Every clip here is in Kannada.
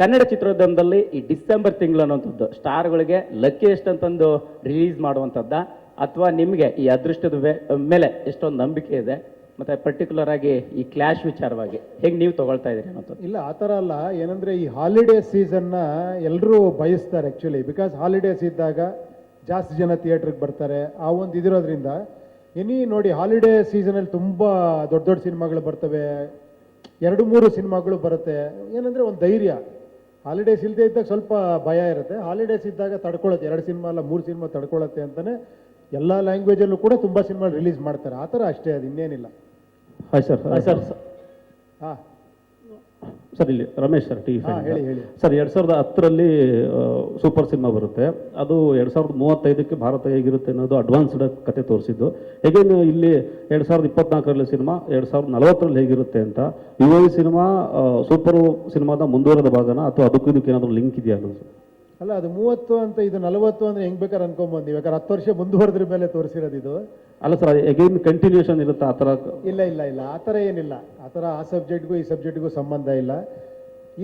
ಕನ್ನಡ ಚಿತ್ರೋದ್ಯಮದಲ್ಲಿ ಈ ಡಿಸೆಂಬರ್ ತಿಂಗಳು ಅನ್ನುವಂಥದ್ದು ಸ್ಟಾರ್ಗಳಿಗೆ ಲಕ್ಕಿಯೆಸ್ಟ್ ಅಂತಂದು ರಿಲೀಸ್ ಮಾಡುವಂಥದ್ದ, ಅಥವಾ ನಿಮಗೆ ಈ ಅದೃಷ್ಟದ ಮೇಲೆ ಎಷ್ಟೊಂದು ನಂಬಿಕೆ ಇದೆ, ಮತ್ತೆ ಪರ್ಟಿಕ್ಯುಲರ್ ಆಗಿ ಈ ಕ್ಲಾಶ್ ವಿಚಾರವಾಗಿ ಹೇಗೆ ನೀವು ತಗೊಳ್ತಾ ಇದ್ದೀರಿ ಅನ್ನೋಂಥದ್ದು ಇಲ್ಲ, ಆ ಥರ ಅಲ್ಲ. ಏನಂದ್ರೆ ಈ ಹಾಲಿಡೇ ಸೀಸನ್ನ ಎಲ್ಲರೂ ಬಯಸ್ತಾರೆ ಆ್ಯಕ್ಚುಲಿ ಬಿಕಾಸ್ ಹಾಲಿಡೇಸ್ ಇದ್ದಾಗ ಜಾಸ್ತಿ ಜನ ಥಿಯೇಟ್ರಿಗೆ ಬರ್ತಾರೆ. ಆ ಒಂದು ಇದಿರೋದ್ರಿಂದ ಎನಿ ನೋಡಿ ಹಾಲಿಡೇ ಸೀಸನಲ್ಲಿ ತುಂಬ ದೊಡ್ಡ ದೊಡ್ಡ ಸಿನಿಮಾಗಳು ಬರ್ತವೆ. ಎರಡು ಮೂರು ಸಿನಿಮಾಗಳು ಬರುತ್ತೆ. ಏನಂದ್ರೆ ಒಂದು ಧೈರ್ಯ. ಹಾಲಿಡೇಸ್ ಇಲ್ಲದೆ ಇದ್ದಾಗ ಸ್ವಲ್ಪ ಭಯ ಇರುತ್ತೆ. ಹಾಲಿಡೇಸ್ ಇದ್ದಾಗ ತಡ್ಕೊಳ್ಳುತ್ತೆ ಎರಡು ಸಿನಿಮಾ ಅಲ್ಲ ಮೂರು ಸಿನಿಮಾ ತಡ್ಕೊಳ್ಳುತ್ತೆ ಅಂತಲೇ ಎಲ್ಲ ಲ್ಯಾಂಗ್ವೇಜಲ್ಲೂ ಕೂಡ ತುಂಬ ಸಿನಿಮಾ ರಿಲೀಸ್ ಮಾಡ್ತಾರೆ. ಆ ಥರ ಅಷ್ಟೇ ಅದು ಇನ್ನೇನಿಲ್ಲ. ಹಾಯ್ ಸರ್ ಸರ್ ಹಾಂ. ಸರ್ ಇಲ್ಲಿ ರಮೇಶ್ ಸರ್ ಟಿ ಹೇಳಿ ಹೇಳಿ. ಸರ್ ಎರಡ್ ಸಾವಿರದ ಹತ್ತರಲ್ಲಿ ಸೂಪರ್ ಸಿನಿಮಾ ಬರುತ್ತೆ. ಅದು ಎರಡ್ ಸಾವಿರದ ಮೂವತ್ತೈದಕ್ಕೆ ಭಾರತ ಹೇಗಿರುತ್ತೆ ಅನ್ನೋದು ಅಡ್ವಾನ್ಸ್ಡ್ ಕತೆ ತೋರಿಸಿದ್ದು. ಹೇಗೆ ಇಲ್ಲಿ ಎರಡ್ ಸಾವಿರದ ಇಪ್ಪತ್ನಾಲ್ಕರಲ್ಲಿ ಸಿನಿಮಾ ಎರಡು ಸಾವಿರದ ನಲವತ್ತರಲ್ಲಿ ಹೇಗಿರುತ್ತೆ ಅಂತ ಯುವ ಸಿನಿಮಾ ಸೂಪರ್ ಸಿನಿಮಾದ ಮುಂದುವರೆದ ಭಾಗನ ಅಥವಾ ಅದಕ್ಕೂ ಇದಕ್ಕೆ ಏನಾದರೂ ಲಿಂಕ್ ಇದೆಯಾ ಅನ್ನೋದು ಅಲ್ಲ ಅದು ಮೂವತ್ತು ಅಂತ ಇದು ನಲವತ್ತು ಅಂದರೆ ಹೆಂಗ್ ಬೇಕಾದ್ರೆ ಅನ್ಕೊಂಬಂದು ಬೇಕಾದ್ರೆ ಹತ್ತು ವರ್ಷ ಮುಂದುವರೆದ್ರ ಮೇಲೆ ತೋರಿಸಿರೋದು ಇದು. ಅಲ್ಲ ಸರ್ ಎಗೈನ್ ಕಂಟಿನ್ಯೂಷನ್ ಇರುತ್ತೆ? ಆ ಥರ ಇಲ್ಲ ಇಲ್ಲ ಇಲ್ಲ. ಆ ಥರ ಏನಿಲ್ಲ. ಆ ಥರ ಆ ಸಬ್ಜೆಕ್ಟ್ಗೂ ಈ ಸಬ್ಜೆಕ್ಟ್ಗೂ ಸಂಬಂಧ ಇಲ್ಲ.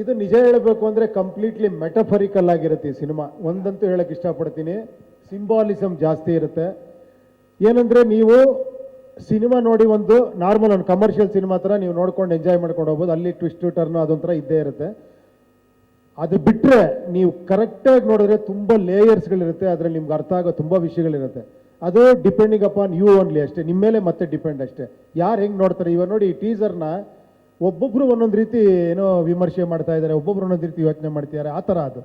ಇದು ನಿಜ ಹೇಳಬೇಕು ಅಂದರೆ ಕಂಪ್ಲೀಟ್ಲಿ ಮೆಟಫರಿಕಲ್ ಆಗಿರುತ್ತೆ ಈ ಸಿನಿಮಾ. ಒಂದಂತೂ ಹೇಳಕ್ಕೆ ಇಷ್ಟಪಡ್ತೀನಿ. ಸಿಂಬಾಲಿಸಮ್ ಜಾಸ್ತಿ ಇರುತ್ತೆ. ಏನಂದರೆ ನೀವು ಸಿನಿಮಾ ನೋಡಿ ಒಂದು ನಾರ್ಮಲ್ ಒಂದು ಕಮರ್ಷಿಯಲ್ ಸಿನಿಮಾ ಥರ ನೀವು ನೋಡ್ಕೊಂಡು ಎಂಜಾಯ್ ಮಾಡ್ಕೊಂಡು ಹೋಗ್ಬೋದು. ಅಲ್ಲಿ ಟ್ವಿಸ್ಟ್ ಟರ್ನು ಅದೊಂಥರ ಇದ್ದೇ ಇರುತ್ತೆ. ಅದು ಬಿಟ್ಟರೆ ನೀವು ಕರೆಕ್ಟಾಗಿ ನೋಡಿದ್ರೆ ತುಂಬ ಲೇಯರ್ಸ್ಗಳಿರುತ್ತೆ ಅದರಲ್ಲಿ ನಿಮ್ಗೆ ಅರ್ಥ ಆಗೋ ತುಂಬ ವಿಷಯಗಳಿರುತ್ತೆ. ಅದು ಡಿಪೆಂಡಿಂಗ್ ಅಪಾನ್ ಯು ಓನ್ಲಿ ಅಷ್ಟೇ. ನಿಮ್ಮ ಮೇಲೆ ಮತ್ತೆ ಡಿಪೆಂಡ್ ಅಷ್ಟೇ. ಯಾರು ಹೆಂಗೆ ನೋಡ್ತಾರೆ? ಇವಾಗ ನೋಡಿ, ಈ ಟೀಸರ್ನ ಒಬ್ಬೊಬ್ರು ಒಂದೊಂದು ರೀತಿ ಏನೋ ವಿಮರ್ಶೆ ಮಾಡ್ತಾ ಇದ್ದಾರೆ. ಒಬ್ಬೊಬ್ರು ಒಂದೊಂದು ರೀತಿ ಯೋಚನೆ ಮಾಡ್ತಿದ್ದಾರೆ. ಆ ಥರ ಅದು.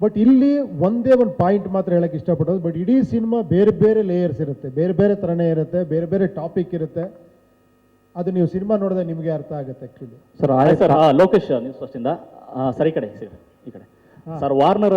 ಬಟ್ ಇಲ್ಲಿ ಒಂದೇ ಒಂದು ಪಾಯಿಂಟ್ ಮಾತ್ರ ಹೇಳಕ್ಕೆ ಇಷ್ಟಪಡೋದು. ಬಟ್ ಇಡೀ ಸಿನಿಮಾ ಬೇರೆ ಬೇರೆ ಲೇಯರ್ಸ್ ಇರುತ್ತೆ. ಬೇರೆ ಬೇರೆ ಥರನೇ ಇರುತ್ತೆ. ಬೇರೆ ಬೇರೆ ಟಾಪಿಕ್ ಇರುತ್ತೆ. ಅದು ನೀವು ಸಿನಿಮಾ ನೋಡಿದ್ರೆ ನಿಮಗೆ ಅರ್ಥ ಆಗುತ್ತೆ actually sir sir Lokesh news ಫಸ್ಟಿಂದ sir ಈ ಕಡೆ ಸರ್ ಈ ಕಡೆ. Sir Warner